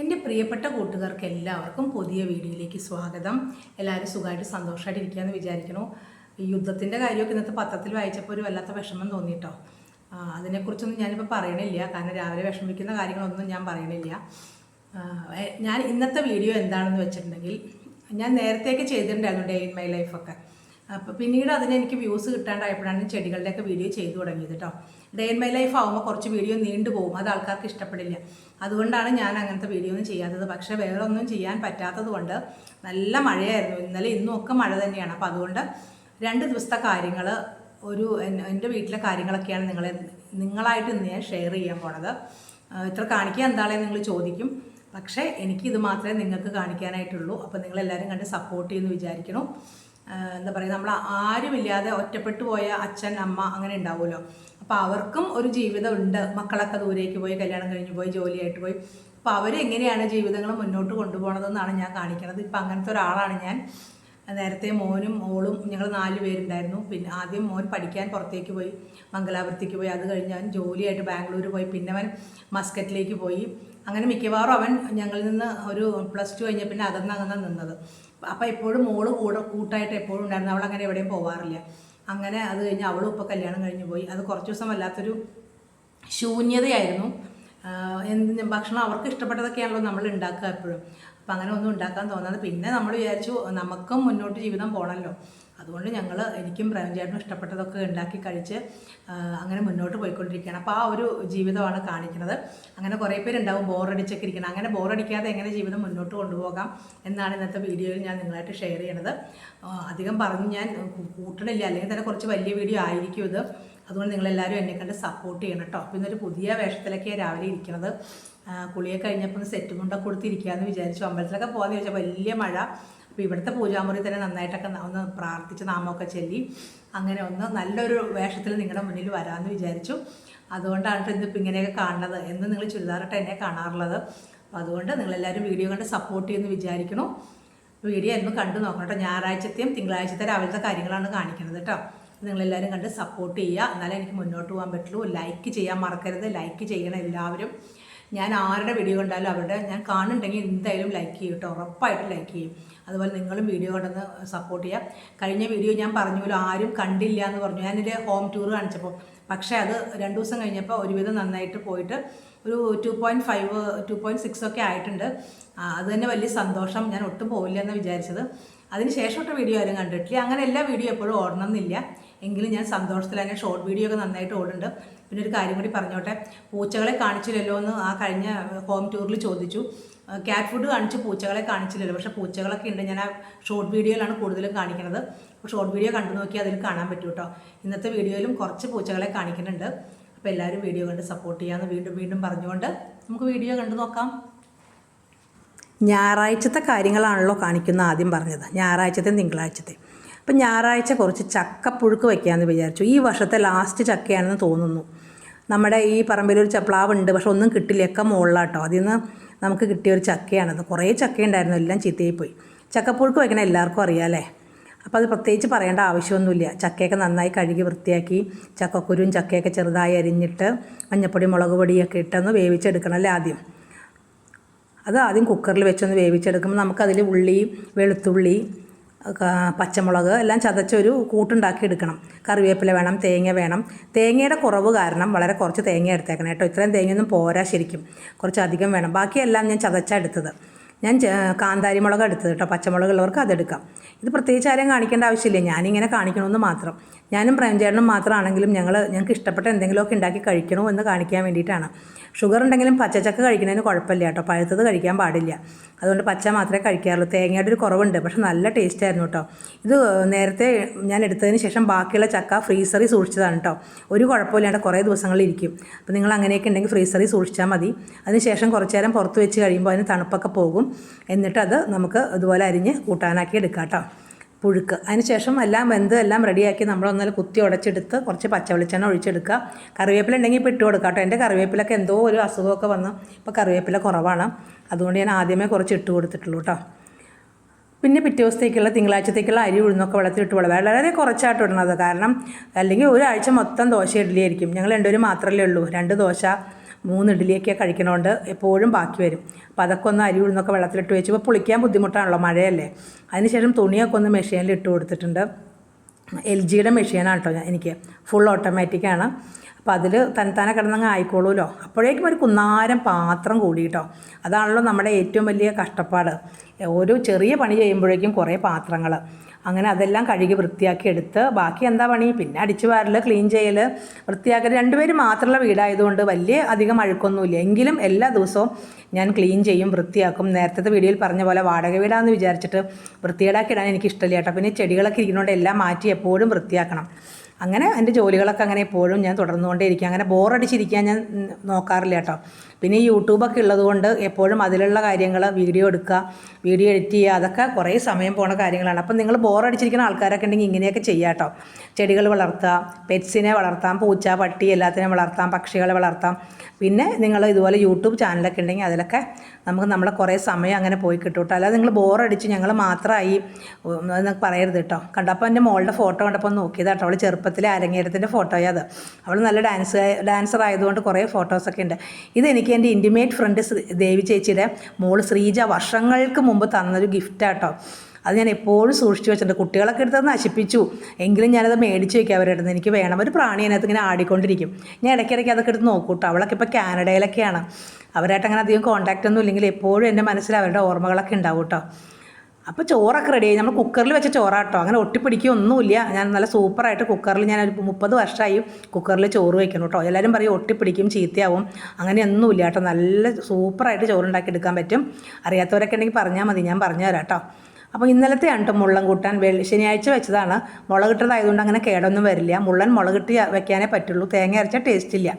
എന്റെ പ്രിയപ്പെട്ട കൂട്ടുകാർക്ക് എല്ലാവർക്കും പുതിയ വീഡിയോയിലേക്ക് സ്വാഗതം. എല്ലാവരും സുഖമായിട്ട് സന്തോഷമായിട്ട് ഇരിക്കുകയെന്ന് വിചാരിക്കണു യുദ്ധത്തിന്റെ കാര്യമൊക്കെ ഇന്നത്തെ പത്രത്തിൽ വായിച്ചപ്പോൾ ഒരു വല്ലാത്ത വിഷമം തോന്നിയിട്ടോ അതിനെക്കുറിച്ചൊന്നും ഞാനിപ്പോൾ പറയണില്ല. കാരണം രാവിലെ വിഷമിക്കുന്ന കാര്യങ്ങളൊന്നും ഞാൻ പറയണില്ല. ഞാൻ ഇന്നത്തെ വീഡിയോ എന്താണെന്ന് വെച്ചിട്ടുണ്ടെങ്കിൽ ഞാൻ നേരത്തെയൊക്കെ ചെയ്തിട്ടുണ്ടായിരുന്നു ഡേ ഇൻ മൈ ലൈഫൊക്കെ. അപ്പോൾ പിന്നീട് അതിന് എനിക്ക് വ്യൂസ് കിട്ടാണ്ടായപ്പോഴാണ് ചെടികളുടെയൊക്കെ വീഡിയോ ചെയ്തു തുടങ്ങിയത് കേട്ടോ ഡേ ഇൻ മൈ ലൈഫ് ആകുമ്പോൾ കുറച്ച് വീഡിയോ നീണ്ടു പോകും. അത് ആൾക്കാർക്ക് ഇഷ്ടപ്പെടില്ല. അതുകൊണ്ടാണ് ഞാൻ അങ്ങനത്തെ വീഡിയോ ഒന്നും ചെയ്യാത്തത്. പക്ഷേ വേറെ ഒന്നും ചെയ്യാൻ പറ്റാത്തത് കൊണ്ട് നല്ല മഴയായിരുന്നു. ഇന്നലെ ഇന്നും ഒക്കെ മഴ തന്നെയാണ്. അപ്പോൾ അതുകൊണ്ട് രണ്ട് ദിവസത്തെ കാര്യങ്ങൾ ഒരു എന്റെ വീട്ടിലെ കാര്യങ്ങളൊക്കെയാണ് നിങ്ങളെ നിങ്ങളായിട്ട് ഇന്ന് ഞാൻ ഷെയർ ചെയ്യാൻ പോണത്. ഇത്ര കാണിക്കാൻ എന്താണെന്ന് നിങ്ങൾ ചോദിക്കും. പക്ഷേ എനിക്കിത് മാത്രമേ നിങ്ങൾക്ക് കാണിക്കാനായിട്ടുള്ളൂ. അപ്പോൾ നിങ്ങളെല്ലാവരും കണ്ട് സപ്പോർട്ട് ചെയ്യുമെന്ന് വിചാരിക്കണം. എന്താ പറയുക നമ്മൾ ആരുമില്ലാതെ ഒറ്റപ്പെട്ടു പോയ അച്ഛൻ അമ്മ അങ്ങനെ ഉണ്ടാവുമല്ലോ. അപ്പോൾ അവർക്കും ഒരു ജീവിതം ഉണ്ട് മക്കളൊക്കെ ദൂരേക്ക് പോയി കല്യാണം കഴിഞ്ഞ് പോയി ജോലിയായിട്ട് പോയി. അപ്പോൾ അവരെങ്ങനെയാണ് ജീവിതങ്ങൾ മുന്നോട്ട് കൊണ്ടുപോകണതെന്നാണ് ഞാൻ കാണിക്കുന്നത് ഇപ്പം അങ്ങനത്തെ ഒരാളാണ് ഞാൻ. നേരത്തെ മോനും മോളും ഞങ്ങൾ നാല് പേരുണ്ടായിരുന്നു. പിന്നെ ആദ്യം മോൻ പഠിക്കാൻ പുറത്തേക്ക് പോയി മംഗലാപുരത്തേക്ക് പോയി. അത് കഴിഞ്ഞ് അവൻ ജോലിയായിട്ട് ബാംഗ്ലൂർ പോയി. പിന്നെ അവൻ മസ്കറ്റിലേക്ക് പോയി. അങ്ങനെ മിക്കവാറും അവൻ ഞങ്ങളിൽ നിന്ന് ഒരു പ്ലസ് ടു കഴിഞ്ഞ പിന്നെ അകന്ന് അകന്ന് നിന്നത്. അപ്പോൾ എപ്പോഴും മോൾ കൂടെ കൂട്ടായിട്ട് എപ്പോഴും ഉണ്ടായിരുന്നു. അവൾ അങ്ങനെ എവിടെയും പോവാറില്ല. അങ്ങനെ അത് കഴിഞ്ഞ് അവളും ഇപ്പോൾ കല്യാണം കഴിഞ്ഞ് പോയി. അത് കുറച്ച് ദിവസം വല്ലാത്തൊരു ശൂന്യതയായിരുന്നു. എന്ത് ഭക്ഷണം അവർക്ക് ഇഷ്ടപ്പെട്ടതൊക്കെയാണല്ലോ നമ്മൾ ഉണ്ടാക്കുക എപ്പോഴും. അപ്പം അങ്ങനെ ഒന്നും ഉണ്ടാക്കാൻ തോന്നാതെ പിന്നെ നമ്മൾ വിചാരിച്ചു നമുക്കും മുന്നോട്ട് ജീവിതം പോകണമല്ലോ അതുകൊണ്ട് ഞങ്ങൾ എനിക്കും പ്രേമചേട്ടനും ഇഷ്ടപ്പെട്ടതൊക്കെ ഉണ്ടാക്കി കഴിച്ച് അങ്ങനെ മുന്നോട്ട് പോയിക്കൊണ്ടിരിക്കുകയാണ്. അപ്പോൾ ആ ഒരു ജീവിതമാണ് കാണിക്കുന്നത്. അങ്ങനെ കുറേ പേരുണ്ടാവും ബോറടിച്ചൊക്കെ ഇരിക്കണം അങ്ങനെ ബോറടിക്കാതെ എങ്ങനെ ജീവിതം മുന്നോട്ട് കൊണ്ടുപോകാം എന്നാണ് ഇന്നത്തെ വീഡിയോയിൽ ഞാൻ നിങ്ങളായിട്ട് ഷെയർ ചെയ്യണത്. അധികം പറഞ്ഞ് ഞാൻ കൂട്ടണില്ല. അല്ലെങ്കിൽ തന്നെ കുറച്ച് വലിയ വീഡിയോ ആയിരിക്കും ഇത്. അതുകൊണ്ട് നിങ്ങളെല്ലാവരും എന്നെ കണ്ട് സപ്പോർട്ട് ചെയ്യണം കേട്ടോ അപ്പോൾ ഇന്നൊരു പുതിയ വേഷത്തിലൊക്കെയാണ് രാവിലെ ഇരിക്കുന്നത് കുളിയെ കഴിഞ്ഞപ്പോൾ സെറ്റ് മുണ്ടൊക്കെ കൊടുത്തിരിക്കാമെന്ന് വിചാരിച്ചു. അമ്പലത്തിലൊക്കെ പോകാമെന്ന് ചോദിച്ചാൽ വലിയ മഴ. അപ്പോൾ ഇവിടുത്തെ പൂജാമുറി തന്നെ നന്നായിട്ടൊക്കെ ഒന്ന് പ്രാർത്ഥിച്ച് നാമമൊക്കെ ചൊല്ലി അങ്ങനെ ഒന്ന് നല്ലൊരു വേഷത്തിൽ നിങ്ങളുടെ മുന്നിൽ വരാമെന്ന് വിചാരിച്ചു. അതുകൊണ്ടാണ് കേട്ടോ ഇന്നിപ്പോൾ ഇങ്ങനെയൊക്കെ കാണുന്നത്. എന്ന് നിങ്ങൾ ചുരിദാറിട്ട് എന്നെ കാണാറുള്ളത്. അപ്പോൾ അതുകൊണ്ട് നിങ്ങളെല്ലാവരും വീഡിയോ കണ്ട് സപ്പോർട്ട് ചെയ്യുമെന്ന് വിചാരിക്കണം വീഡിയോ എന്നും കണ്ടു നോക്കണം കേട്ടോ ഞായറാഴ്ചത്തെയും തിങ്കളാഴ്ചത്തെ രാവിലത്തെ കാര്യങ്ങളാണ് കാണിക്കുന്നത് കേട്ടോ നിങ്ങളെല്ലാവരും കണ്ട് സപ്പോർട്ട് ചെയ്യുക. എന്നാലേ എനിക്ക് മുന്നോട്ട് പോകാൻ പറ്റുള്ളൂ. ലൈക്ക് ചെയ്യാൻ മറക്കരുത്. ലൈക്ക് ചെയ്യണം എല്ലാവരും. ഞാൻ ആരുടെ വീഡിയോ കണ്ടാലും അവരുടെ ഞാൻ കാണുന്നുണ്ടെങ്കിൽ എന്തായാലും ലൈക്ക് ചെയ്യും കേട്ടോ. ഉറപ്പായിട്ട് ലൈക്ക് ചെയ്യും. അതുപോലെ നിങ്ങളും വീഡിയോ കണ്ടെന്ന് സപ്പോർട്ട് ചെയ്യാം. കഴിഞ്ഞ വീഡിയോ ഞാൻ പറഞ്ഞല്ലോ ആരും കണ്ടില്ല എന്ന് പറഞ്ഞു. ഞാനൊരു ഹോം ടൂർ കാണിച്ചപ്പോൾ. പക്ഷേ അത് രണ്ട് ദിവസം കഴിഞ്ഞപ്പോൾ ഒരുവിധം നന്നായിട്ട് പോയിട്ട് ഒരു two point five two point six ഒക്കെ ആയിട്ടുണ്ട്. അത് തന്നെ വലിയ സന്തോഷം. ഞാൻ ഒട്ടും പോയില്ല എന്ന് വിചാരിച്ചത്. അതിന് ശേഷമൊട്ട വീഡിയോ ആരും കണ്ടിട്ടില്ല. അങ്ങനെ എല്ലാ വീഡിയോ എപ്പോഴും ഓടണം എന്നില്ല. എങ്കിലും ഞാൻ സന്തോഷത്തിൽ തന്നെ ഷോർട്ട് വീഡിയോ ഒക്കെ നന്നായിട്ട് ഓടുന്നുണ്ട്. പിന്നെ ഒരു കാര്യം കൂടി പറഞ്ഞോട്ടെ. പൂച്ചകളെ കാണിച്ചില്ലല്ലോ എന്ന് ആ കഴിഞ്ഞ ഹോം ടൂറിൽ ചോദിച്ചു. ക്യാറ്റ് ഫുഡ് കാണിച്ച് പൂച്ചകളെ കാണിച്ചില്ലല്ലോ. പക്ഷേ പൂച്ചകളൊക്കെ ഉണ്ട്. ഞാൻ ആ ഷോർട്ട് വീഡിയോയിലാണ് കൂടുതലും കാണിക്കുന്നത് ഷോർട്ട് വീഡിയോ കണ്ടു നോക്കിയാൽ അതിൽ കാണാൻ പറ്റും കേട്ടോ ഇന്നത്തെ വീഡിയോയിലും കുറച്ച് പൂച്ചകളെ കാണിക്കുന്നുണ്ട്. അപ്പോൾ എല്ലാവരും വീഡിയോ കണ്ട് സപ്പോർട്ട് ചെയ്യാമെന്ന് വീണ്ടും വീണ്ടും പറഞ്ഞുകൊണ്ട് നമുക്ക് വീഡിയോ കണ്ടു നോക്കാം. ഞായറാഴ്ചത്തെ കാര്യങ്ങളാണല്ലോ കാണിക്കുന്ന ആദ്യം പറഞ്ഞത്. ഞായറാഴ്ചത്തെ തിങ്കളാഴ്ചത്തെ അപ്പം ഞായറാഴ്ച കുറച്ച് ചക്കപ്പുഴുക്ക് വയ്ക്കാമെന്ന് വിചാരിച്ചു. ഈ വർഷത്തെ ലാസ്റ്റ് ചക്കയാണെന്ന് തോന്നുന്നു. നമ്മുടെ ഈ പറമ്പിലൊരു ചപ്ലാവ് ഉണ്ട് പക്ഷെ ഒന്നും കിട്ടില്ല. ഒക്കെ മുകളിലാട്ടോ. അതിൽ നിന്ന് നമുക്ക് കിട്ടിയ ഒരു ചക്കയാണത്. കുറേ ചക്കയുണ്ടായിരുന്നു. എല്ലാം ചീത്തയായി പോയി ചക്കപ്പുഴുക്ക് വയ്ക്കണ എല്ലാവർക്കും അറിയാമല്ലേ അപ്പോൾ അത് പ്രത്യേകിച്ച് പറയേണ്ട ആവശ്യമൊന്നുമില്ല. ചക്കയൊക്കെ നന്നായി കഴുകി വൃത്തിയാക്കി ചക്കക്കുരും ചക്കയൊക്കെ ചെറുതായി അരിഞ്ഞിട്ട് മഞ്ഞപ്പൊടി മുളക് പൊടിയൊക്കെ ഇട്ടൊന്ന് വേവിച്ചെടുക്കണം അല്ലേ ആദ്യം. അത് ആദ്യം കുക്കറിൽ വെച്ചൊന്ന് വേവിച്ചെടുക്കുമ്പോൾ നമുക്കതിൽ ഉള്ളി വെളുത്തുള്ളി പച്ചമുളക് എല്ലാം ചതച്ചൊരു കൂട്ടുണ്ടാക്കി എടുക്കണം കറിവേപ്പില വേണം തേങ്ങ വേണം. തേങ്ങയുടെ കുറവ് കാരണം വളരെ കുറച്ച് തേങ്ങ എടുത്തേക്കണം കേട്ടോ. ഇത്രയും തേങ്ങയൊന്നും പോരാ ശരിക്കും. കുറച്ച് അധികം വേണം. ബാക്കിയെല്ലാം ഞാൻ ചതച്ചാൽ എടുത്തത്. ഞാൻ കാന്താരി മുളക് എടുത്തത് കേട്ടോ. പച്ചമുളക് ഉള്ളവർക്ക് അതെടുക്കാം. ഇത് പ്രത്യേകിച്ച് ആരെയും കാണിക്കേണ്ട ആവശ്യമില്ല. ഞാനിങ്ങനെ കാണിക്കണമെന്ന് മാത്രം. ഞാനും പ്രേംചേട്ടനും മാത്രമാണെങ്കിലും ഞങ്ങൾ ഞങ്ങൾക്ക് ഇഷ്ടപ്പെട്ട എന്തെങ്കിലുമൊക്കെ ഉണ്ടാക്കി കഴിക്കണോ എന്ന് കാണിക്കാൻ വേണ്ടിയിട്ടാണ്. ഷുഗർ ഉണ്ടെങ്കിലും പച്ചച്ചക്ക കഴിക്കുന്നതിന് കുഴപ്പമില്ല കേട്ടോ. പഴുത്തത് കഴിക്കാൻ പാടില്ല. അതുകൊണ്ട് പച്ച മാത്രമേ കഴിക്കാറുള്ളൂ. തേങ്ങയുടെ ഒരു കുറവുണ്ട്. പക്ഷെ നല്ല ടേസ്റ്റ് ആയിരുന്നു കേട്ടോ. ഇത് നേരത്തെ ഞാൻ എടുത്തതിന് ശേഷം ബാക്കിയുള്ള ചക്ക ഫ്രീസറി സൂക്ഷിച്ചതാണ് കേട്ടോ. ഒരു കുഴപ്പമില്ലാണ്ട് കുറേ ദിവസങ്ങളിൽ ഇരിക്കും. അപ്പോൾ നിങ്ങൾ അങ്ങനെയൊക്കെ ഉണ്ടെങ്കിൽ ഫ്രീസറിൽ സൂക്ഷിച്ചാൽ മതി. അതിനുശേഷം കുറച്ച് നേരം പുറത്ത് വെച്ച് കഴിയുമ്പോൾ അതിന് തണുപ്പൊക്കെ പോകും. എന്നിട്ട് അത് നമുക്ക് ഇതുപോലെ അരിഞ്ഞ് കൂട്ടാനാക്കി എടുക്കാം കേട്ടോ. പുഴുക്ക്. അതിനുശേഷം എല്ലാം വെന്ത് എല്ലാം റെഡിയാക്കി നമ്മൾ ഒന്നല്ല കുത്തി ഉടച്ചെടുത്ത് കുറച്ച് പച്ച വെളിച്ചെണ്ണ ഒഴിച്ചെടുക്കുക. കറിവേപ്പില ഉണ്ടെങ്കിൽ ഇപ്പോൾ ഇട്ട് കൊടുക്കാം കേട്ടോ. എന്റെ കറിവേപ്പിലൊക്കെ എന്തോ ഒരു അസുഖമൊക്കെ വന്നു ഇപ്പോൾ കറിവേപ്പില കുറവാണ്. അതുകൊണ്ട് ഞാൻ ആദ്യമേ കുറച്ച് ഇട്ട് കൊടുത്തിട്ടുള്ളൂ കേട്ടോ. പിന്നെ പിറ്റേ ദിവസത്തേക്കുള്ള തിങ്കളാഴ്ചത്തേക്കുള്ള അരി ഉഴുന്നൊക്കെ വെള്ളത്തിലിട്ട് വെള്ളം വളരെ കുറച്ചായിട്ട് ഇടണത് കാരണം അല്ലെങ്കിൽ ഒരാഴ്ച മൊത്തം ദോശ ഇഡ്ഡലി ആയിരിക്കും ഞങ്ങൾ രണ്ടുപേരും മാത്രമല്ലേ ഉള്ളൂ. രണ്ട് ദോശ മൂന്ന് ഇഡ്ഡലിയൊക്കെ കഴിക്കണോണ്ട് എപ്പോഴും ബാക്കി വരും. അപ്പോൾ അതൊക്കെ ഒന്ന് അരി ഉഴുന്നൊക്കെ വെള്ളത്തിലിട്ട് വെച്ച് ഇപ്പോൾ പുളിക്കാൻ ബുദ്ധിമുട്ടാണല്ലോ മഴയല്ലേ. അതിനുശേഷം തുണിയൊക്കെ ഒന്ന് മെഷീനിൽ ഇട്ട് കൊടുത്തിട്ടുണ്ട്. എൽ ജിയുടെ മെഷീനാണ് കേട്ടോ ഞാൻ- എനിക്ക് ഫുൾ ഓട്ടോമാറ്റിക്കാണ് അപ്പോൾ അതിൽ തനത്താനെ കിടന്നങ്ങ് ആയിക്കോളൂല്ലോ അപ്പോഴേക്കും ഒരു കുന്നാരം പാത്രം കൂടി കേട്ടോ അതാണല്ലോ നമ്മുടെ ഏറ്റവും വലിയ കഷ്ടപ്പാട്. ഒരു ചെറിയ പണി ചെയ്യുമ്പോഴേക്കും കുറേ പാത്രങ്ങൾ അങ്ങനെ അതെല്ലാം കഴുകി വൃത്തിയാക്കി എടുത്ത് ബാക്കി എന്താ പണി? പിന്നെ അടിച്ചു വാരൽ ക്ലീൻ ചെയ്യൽ വൃത്തിയാക്കൽ രണ്ടുപേരും മാത്രമുള്ള വീടായതുകൊണ്ട് വലിയ അധികം അഴുക്കൊന്നുമില്ല. എങ്കിലും എല്ലാ ദിവസവും ഞാൻ ക്ലീൻ ചെയ്യും വൃത്തിയാക്കും. നേരത്തെ വീഡിയോയിൽ പറഞ്ഞ പോലെ വാടക വീടാന്ന് വിചാരിച്ചിട്ട് വൃത്തികേടാക്കി ഇടാൻ എനിക്ക് ഇഷ്ടമില്ല കേട്ടോ. പിന്നെ ചെടികളൊക്കെ ഇരിക്കുന്നതുകൊണ്ട് എല്ലാം മാറ്റി എപ്പോഴും വൃത്തിയാക്കണം. അങ്ങനെ എന്റെ ജോലികളൊക്കെ അങ്ങനെ എപ്പോഴും ഞാൻ തുടർന്നുകൊണ്ടേയിരിക്കും. അങ്ങനെ ബോറടിച്ചിരിക്കാൻ ഞാൻ നോക്കാറില്ല കേട്ടോ. പിന്നെ യൂട്യൂബൊക്കെ ഉള്ളതുകൊണ്ട് എപ്പോഴും അതിലുള്ള കാര്യങ്ങൾ വീഡിയോ എടുക്കുക വീഡിയോ എഡിറ്റ് ചെയ്യുക അതൊക്കെ കുറേ സമയം പോണ കാര്യങ്ങളാണ്. അപ്പം നിങ്ങൾ ബോറടിച്ചിരിക്കുന്ന ആൾക്കാരൊക്കെ ഉണ്ടെങ്കിൽ ഇങ്ങനെയൊക്കെ ചെയ്യാം കേട്ടോ. ചെടികൾ വളർത്തുക പെറ്റ്സിനെ വളർത്താം പൂച്ച പട്ടി എല്ലാത്തിനെയും വളർത്താം പക്ഷികളെ വളർത്താം. പിന്നെ നിങ്ങൾ ഇതുപോലെ യൂട്യൂബ് ചാനലൊക്കെ ഉണ്ടെങ്കിൽ അതിലൊക്കെ നമുക്ക് നമ്മളെ കുറേ സമയം അങ്ങനെ പോയി കിട്ടും കേട്ടോ. അല്ലാതെ നിങ്ങൾ ബോറടിച്ച് ഞങ്ങൾ മാത്രമായി എന്നൊക്കെ പറയരുത് കേട്ടോ. കണ്ടപ്പോൾ എന്റെ മോളുടെ ഫോട്ടോ കണ്ടപ്പോൾ നോക്കിയതാ കേട്ടോ. അവൾ ചെറുപ്പത്തിലെ അരങ്ങേറ്റത്തിന്റെ ഫോട്ടോയാണ് അത്. അവൾ നല്ല ഡാൻസ് ഡാൻസർ ആയതുകൊണ്ട് കുറേ ഫോട്ടോസൊക്കെ ഉണ്ട്. ഇതെനിക്ക് എന്റെ ഇന്റിമേറ്റ് ഫ്രണ്ട് ദേവി ചേച്ചിയുടെ മോൾ ശ്രീജ വർഷങ്ങൾക്ക് മുമ്പ് തന്നൊരു ഗിഫ്റ്റാട്ടോ അത് ഞാൻ എപ്പോഴും സൂക്ഷിച്ചു വെച്ചിട്ടുണ്ട്. കുട്ടികളൊക്കെ എടുത്തത് നശിപ്പിച്ചു. എങ്കിലും ഞാനത് മേടിച്ച് വയ്ക്കുക അവരുടെ അടുത്ത് എനിക്ക് വേണം. ഒരു പ്രാണി അതിനകത്ത് ഇങ്ങനെ ആടിക്കൊണ്ടിരിക്കും. ഞാൻ ഇടയ്ക്കിടയ്ക്ക് അതൊക്കെ എടുത്ത് നോക്കൂട്ടോ. അവളൊക്കെ ഇപ്പോൾ കാനഡയിലൊക്കെയാണ്. അവരായിട്ട് അങ്ങനെ അധികം കോൺടാക്റ്റ് ഒന്നും ഇല്ലെങ്കിൽ എപ്പോഴും എന്റെ മനസ്സിൽ അവരുടെ ഓർമ്മകളൊക്കെ ഉണ്ടാവും കേട്ടോ. അപ്പോൾ ചോറൊക്കെ റെഡിയായി നമ്മൾ കുക്കറിൽ വെച്ച ചോറാട്ടോ. അങ്ങനെ ഒട്ടിപ്പിടിക്കുകയൊന്നുമില്ല ഞാൻ നല്ല സൂപ്പറായിട്ട് കുക്കറിൽ ഞാൻ ഒരു മുപ്പത് വർഷമായി കുക്കറിൽ ചോറ് വയ്ക്കണം കേട്ടോ എല്ലാവരും പറയും ഒട്ടിപ്പിടിക്കും ചീത്തയാവും. അങ്ങനെയൊന്നുമില്ല കേട്ടോ നല്ല സൂപ്പറായിട്ട് ചോറുണ്ടാക്കി എടുക്കാൻ പറ്റും. അറിയാത്തവരൊക്കെ ഉണ്ടെങ്കിൽ പറഞ്ഞാൽ മതി. ഞാൻ പറഞ്ഞു തരാം കേട്ടോ അപ്പോൾ ഇന്നലത്തെ കേട്ടോ മുള്ളൻ കൂട്ടാൻ. വെള്ളി ശനിയാഴ്ച വെച്ചതാണ്. മുളകിട്ടതായതുകൊണ്ട് അങ്ങനെ കേടൊന്നും വരില്ല. മുള്ളൻ മുളകിട്ട് വയ്ക്കാനേ പറ്റുള്ളൂ. തേങ്ങ അരച്ചാൽ ടേസ്റ്റ് ഇല്ല.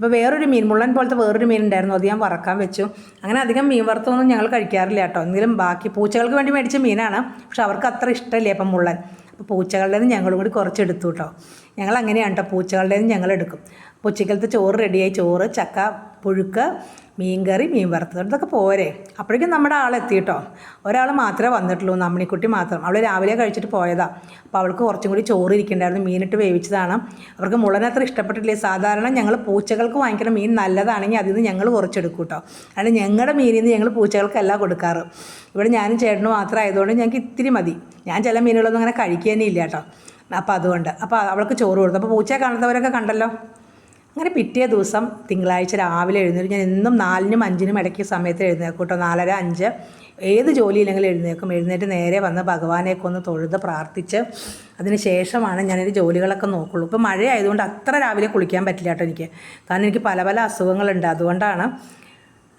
അപ്പോൾ വേറൊരു മീൻ മുള്ളൻ പോലത്തെ വേറൊരു മീൻ ഉണ്ടായിരുന്നു. അത് ഞാൻ വറക്കാൻ വെച്ചു. അങ്ങനെ അധികം മീൻ വറുത്തൊന്നും ഞങ്ങൾ കഴിക്കാറില്ല കേട്ടോ. എങ്കിലും ബാക്കി പൂച്ചകൾക്ക് വേണ്ടി മേടിച്ച മീനാണ്. പക്ഷെ അവർക്ക് അത്ര ഇഷ്ടമല്ലേ അപ്പം മുള്ളൻ. അപ്പോൾ പൂച്ചകളുടേത് ഞങ്ങളും കൂടി കുറച്ച് എടുത്തു കേട്ടോ. ഞങ്ങൾ അങ്ങനെയാണ് കേട്ടോ പൂച്ചകളുടേത് ഞങ്ങൾ എടുക്കും. അപ്പോൾ ഉച്ചക്കലത്തെ ചോറ് റെഡിയായി ചോറ് ചക്ക പുഴുക്ക് മീൻകറി മീൻ വറുത്തത് ഇതൊക്കെ പോരെ. അപ്പോഴേക്കും നമ്മുടെ ആളെത്തി കേട്ടോ. ഒരാൾ മാത്രമേ വന്നിട്ടുള്ളൂ നമ്മണിക്കുട്ടി മാത്രം. അവൾ രാവിലെ കഴിച്ചിട്ട് പോയതാണ് അപ്പോൾ അവൾക്ക് കുറച്ചും കൂടി ചോറ് ഇരിക്കണ്ടായിരുന്നു മീനിട്ട് വേവിച്ചതാണ്. അവർക്ക് മുളനത്ര ഇഷ്ടപ്പെട്ടിട്ടില്ലേ? സാധാരണ ഞങ്ങൾ പൂച്ചകൾക്ക് വാങ്ങിക്കുന്ന മീൻ നല്ലതാണെങ്കിൽ അതിൽ നിന്ന് ഞങ്ങൾ കുറച്ചെടുക്കും കേട്ടോ. അതായത് ഞങ്ങളുടെ മീനിൽ നിന്ന് ഞങ്ങൾ പൂച്ചകൾക്കല്ല കൊടുക്കാറ്. ഇവിടെ ഞാനും ചേട്ടനും മാത്രം ആയതുകൊണ്ട് ഞങ്ങൾക്ക് ഇത്തിരി മതി. ഞാൻ ചില മീനുകളൊന്നും അങ്ങനെ കഴിക്കുക തന്നെ ഇല്ല കേട്ടോ. അപ്പോൾ അതുകൊണ്ട്. അപ്പോൾ അവൾക്ക് ചോറ് കൊടുത്തു. അപ്പോൾ പൂച്ചയെ കാണുന്നവരൊക്കെ കണ്ടല്ലോ? അങ്ങനെ പിറ്റേ ദിവസം തിങ്കളാഴ്ച രാവിലെ എഴുന്നേറ്റ് ഞാൻ എന്നും നാലിനും അഞ്ചിനും ഇടയ്ക്ക് സമയത്ത് എഴുന്നേക്കും കേട്ടോ. നാലര അഞ്ച്. ഏത് ജോലിയില്ലെങ്കിലും എഴുന്നേക്കും എഴുന്നേറ്റ് നേരെ വന്ന് ഭഗവാനെയൊക്കെ ഒന്ന് തൊഴുത് പ്രാർത്ഥിച്ച് അതിന് ശേഷമാണ് ഞാനൊരു ജോലികളൊക്കെ നോക്കുള്ളൂ. ഇപ്പോൾ മഴ ആയതുകൊണ്ട് അത്ര രാവിലെ കുളിക്കാൻ പറ്റില്ല കേട്ടോ എനിക്ക്. കാരണം എനിക്ക് പല പല അസുഖങ്ങളുണ്ട്. അതുകൊണ്ടാണ്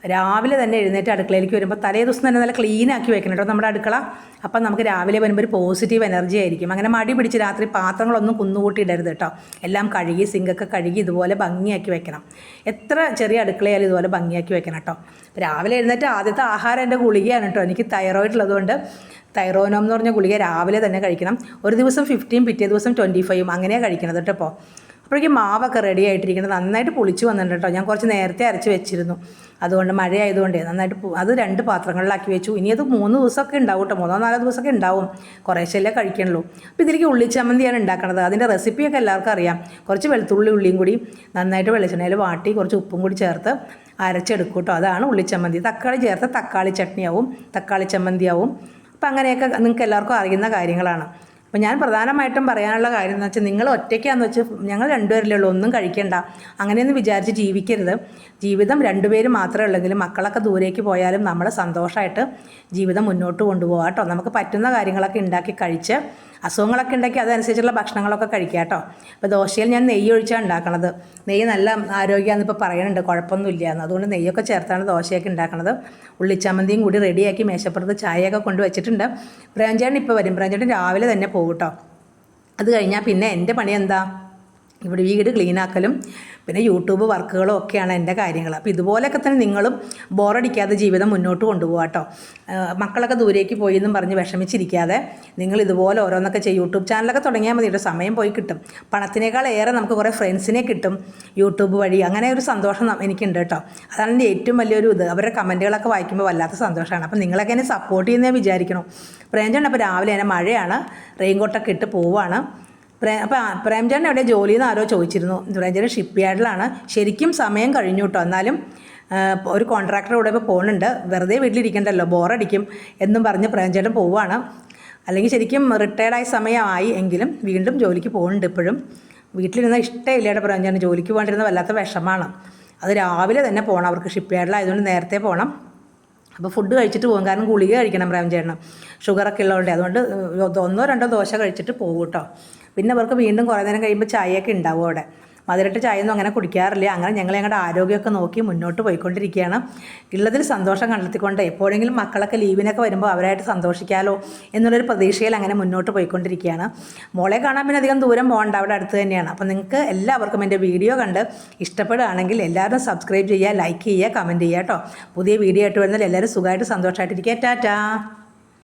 രാവിലെ തന്നെ എഴുന്നേറ്റ് അടുക്കളയിലേക്ക് വരുമ്പോൾ തലേ ദിവസം തന്നെ നല്ല ക്ലീൻ ആക്കി വെക്കണം കേട്ടോ നമ്മുടെ അടുക്കള. അപ്പം നമുക്ക് രാവിലെ വരുമ്പോൾ ഒരു പോസിറ്റീവ് എനർജി ആയിരിക്കും. അങ്ങനെ മടി പിടിച്ച് രാത്രി പാത്രങ്ങളൊന്നും കുന്നുകൂട്ടിയിടരുത് കേട്ടോ. എല്ലാം കഴുകി സിങ്കൊക്കെ കഴുകി ഇതുപോലെ ഭംഗിയാക്കി വെക്കണം. എത്ര ചെറിയ അടുക്കളയാലും ഇതുപോലെ ഭംഗിയാക്കി വെക്കണം കേട്ടോ. രാവിലെ എഴുന്നേറ്റ് ആദ്യത്തെ ആഹാരം എന്റെ ഗുളികയാണ് കേട്ടോ. എനിക്ക് തൈറോയിഡ് ഉള്ളതുകൊണ്ട് തൈറോനോം എന്ന് പറഞ്ഞ ഗുളിക രാവിലെ തന്നെ കഴിക്കണം. ഒരു ദിവസം ഫിഫ്റ്റീൻ പിറ്റേ ദിവസം ട്വന്റി ഫൈവും അങ്ങനെയാണ് കഴിക്കണത് കേട്ടോ അപ്പോഴേക്കും മാവൊക്കെ റെഡി ആയിട്ടിരിക്കുന്നത്. നന്നായിട്ട് പൊളിച്ചു വന്നിട്ടുണ്ട് കേട്ടോ ഞാൻ കുറച്ച് നേരത്തെ അരച്ച് വെച്ചിരുന്നു. അതുകൊണ്ട് മഴ ആയതുകൊണ്ട് നന്നായിട്ട് അത് രണ്ട് പാത്രങ്ങളിലാക്കി വെച്ചു. ഇനി അത് മൂന്ന് ദിവസമൊക്കെ ഉണ്ടാവും കേട്ടോ മൂന്നോ നാലോ ദിവസമൊക്കെ ഉണ്ടാവും. കുറേശ്ശല്ലേ കഴിക്കണുള്ളൂ. അപ്പോൾ ഇതിലേക്ക് ഉള്ളിച്ചമ്മന്തിയാണ് ഉണ്ടാക്കുന്നത് അതിന്റെ റെസിപ്പിയൊക്കെ എല്ലാവർക്കും അറിയാം. കുറച്ച് വെളുത്തുള്ളി ഉള്ളിയും കൂടി നന്നായിട്ട് വെളിച്ചെണ്ണയിൽ വാട്ടി കുറച്ച് ഉപ്പും കൂടി ചേർത്ത് അരച്ചെടുക്കും കേട്ടോ അതാണ് ഉള്ളിച്ചമ്മന്തി തക്കാളി ചേർത്ത് തക്കാളി ചട്നിയാവും. തക്കാളി ചമ്മന്തിയാവും. അപ്പം അങ്ങനെയൊക്കെ നിങ്ങൾക്ക് എല്ലാവർക്കും അറിയുന്ന കാര്യങ്ങളാണ്. അപ്പോൾ ഞാൻ പ്രധാനമായിട്ടും പറയാനുള്ള കാര്യം എന്ന് വെച്ചാൽ നിങ്ങൾ ഒറ്റയ്ക്കാന്ന് വെച്ച് ഞങ്ങൾ രണ്ടുപേരല്ലേ ഉള്ളൂ ഒന്നും കഴിക്കണ്ട. അങ്ങനെയൊന്നും വിചാരിച്ച് ജീവിക്കരുത്. ജീവിതം രണ്ടുപേര് മാത്രമേ ഉള്ളെങ്കിലും മക്കളൊക്കെ ദൂരേക്ക് പോയാലും നമ്മൾ സന്തോഷമായിട്ട് ജീവിതം മുന്നോട്ട് കൊണ്ടുപോകാം കേട്ടോ. നമുക്ക് പറ്റുന്ന കാര്യങ്ങളൊക്കെ ഉണ്ടാക്കി കഴിച്ച് അസുഖങ്ങളൊക്കെ ഉണ്ടെങ്കിൽ അതനുസരിച്ചുള്ള ഭക്ഷണങ്ങളൊക്കെ കഴിക്കുക കേട്ടോ. ഇപ്പോൾ ദോശയിൽ ഞാൻ നെയ്യ് ഒഴിച്ചാണ് ഉണ്ടാക്കണത്. നെയ്യ് നല്ല ആരോഗ്യമാണെന്ന് ഇപ്പോൾ പറയുന്നുണ്ട്. കുഴപ്പമൊന്നുമില്ല എന്ന്. അതുകൊണ്ട് നെയ്യൊക്കെ ചേർത്താണ് ദോശയൊക്കെ ഉണ്ടാക്കണത്. ഉള്ളിച്ചമ്മന്തിയും കൂടി റെഡിയാക്കി മേശപ്പുറത്ത് ചായയൊക്കെ കൊണ്ട് വെച്ചിട്ടുണ്ട്. ബ്രാഞ്ചേട്ടൻ ഇപ്പോൾ വരും. പ്രേംചേട്ടൻ രാവിലെ തന്നെ പോകും കേട്ടോ. അത് കഴിഞ്ഞാൽ പിന്നെ എന്റെ പണി എന്താ? ഇവിടെ വീട് ക്ലീനാക്കലും പിന്നെ യൂട്യൂബ് വർക്കുകളും ഒക്കെയാണ് എന്റെ കാര്യങ്ങൾ. അപ്പോൾ ഇതുപോലെയൊക്കെ തന്നെ നിങ്ങളും ബോറടിക്കാതെ ജീവിതം മുന്നോട്ട് കൊണ്ടുപോകാം കേട്ടോ. മക്കളൊക്കെ ദൂരേക്ക് പോയി എന്നും പറഞ്ഞ് വിഷമിച്ചിരിക്കാതെ നിങ്ങൾ ഇതുപോലെ ഓരോന്നൊക്കെ ചെയ്യും. യൂട്യൂബ് ചാനലൊക്കെ തുടങ്ങിയാൽ മതി സമയം പോയി കിട്ടും. പണത്തിനേക്കാൾ ഏറെ നമുക്ക് കുറേ ഫ്രണ്ട്സിനെ കിട്ടും യൂട്യൂബ് വഴി. അങ്ങനെ ഒരു സന്തോഷം എനിക്കുണ്ട് കേട്ടോ. അതാണ് എന്റെ ഏറ്റവും വലിയൊരു ഇത്. അവരുടെ കമന്റുകളൊക്കെ വായിക്കുമ്പോൾ വല്ലാത്ത സന്തോഷമാണ്. അപ്പോൾ നിങ്ങളൊക്കെ എന്നെ സപ്പോർട്ട് ചെയ്യുന്നേ വിചാരിക്കണം. പ്രേഞ്ചണ്ട് അപ്പോൾ രാവിലെ എന്നെ മഴയാണ്. റെയിൻ റെയിൻകോട്ടൊക്കെ ഇട്ട് പോവാണ്. പ്രേ അപ്പം പ്രേംചാൻ എവിടെ ജോലി എന്ന് ആരോ ചോദിച്ചിരുന്നു. പ്രേംചാൻ ഷിപ്പ് യാർഡിലാണ് ശരിക്കും സമയം കഴിഞ്ഞു കേട്ടോ എന്നാലും ഒരു കോൺട്രാക്ടർ ഇവിടെ ഇപ്പോൾ പോകുന്നുണ്ട് വെറുതെ വീട്ടിലിരിക്കണ്ടല്ലോ. ബോറടിക്കും എന്നും പറഞ്ഞ് പ്രേംചേട്ടൻ പോവുകയാണ് അല്ലെങ്കിൽ ശരിക്കും റിട്ടയർഡായ സമയമായി എങ്കിലും വീണ്ടും ജോലിക്ക് പോകുന്നുണ്ട് ഇപ്പോഴും. വീട്ടിലിരുന്ന ഇഷ്ടമില്ലേടെ പ്രേംചേട്ടൻ ജോലിക്ക് പോകേണ്ടിരുന്ന വല്ലാത്ത വിഷമാണ്. അത് രാവിലെ തന്നെ പോകണം അവർക്ക് ഷിപ്പ് യാർഡിലായതുകൊണ്ട് നേരത്തെ പോകണം അപ്പോൾ ഫുഡ് കഴിച്ചിട്ട് പോകും. കാരണം ഗുളിക കഴിക്കണം പ്രേംചേട്ടന് ഷുഗറൊക്കെ ഉള്ളതുകൊണ്ട്. അതുകൊണ്ട് ഒന്നോ രണ്ടോ ദോശ കഴിച്ചിട്ട് പോകും കേട്ടോ പിന്നെ അവർക്ക് വീണ്ടും കുറേ നേരം കഴിയുമ്പോൾ ചായയൊക്കെ ഉണ്ടാവും അവിടെ. മധുരട്ട് ചായയൊന്നും അങ്ങനെ കുടിക്കാറില്ല. അങ്ങനെ ഞങ്ങൾ ഞങ്ങളുടെ ആരോഗ്യമൊക്കെ നോക്കി മുന്നോട്ട് പോയിക്കൊണ്ടിരിക്കുകയാണ്. ഉള്ളതിൽ സന്തോഷം കണ്ടെത്തിക്കൊണ്ട് എപ്പോഴെങ്കിലും മക്കളൊക്കെ ലീവിനൊക്കെ വരുമ്പോൾ അവരായിട്ട് സന്തോഷിക്കാലോ എന്നുള്ളൊരു പ്രതീക്ഷയിൽ അങ്ങനെ മുന്നോട്ട് പോയിക്കൊണ്ടിരിക്കുകയാണ്. മോളെ കാണാൻ പിന്നെ അധികം ദൂരം പോകണ്ട. അവിടെ അടുത്ത് തന്നെയാണ്. അപ്പോൾ നിങ്ങൾക്ക് എല്ലാവർക്കും എന്റെ വീഡിയോ കണ്ട് ഇഷ്ടപ്പെടുകയാണെങ്കിൽ എല്ലാവരും സബ്സ്ക്രൈബ് ചെയ്യുക ലൈക്ക് ചെയ്യുക കമന്റ് ചെയ്യുക കേട്ടോ. പുതിയ വീഡിയോ ആയിട്ട് വരുന്നതിൽ എല്ലാവരും സുഖമായിട്ട് സന്തോഷമായിട്ടിരിക്കുക ടാറ്റാ.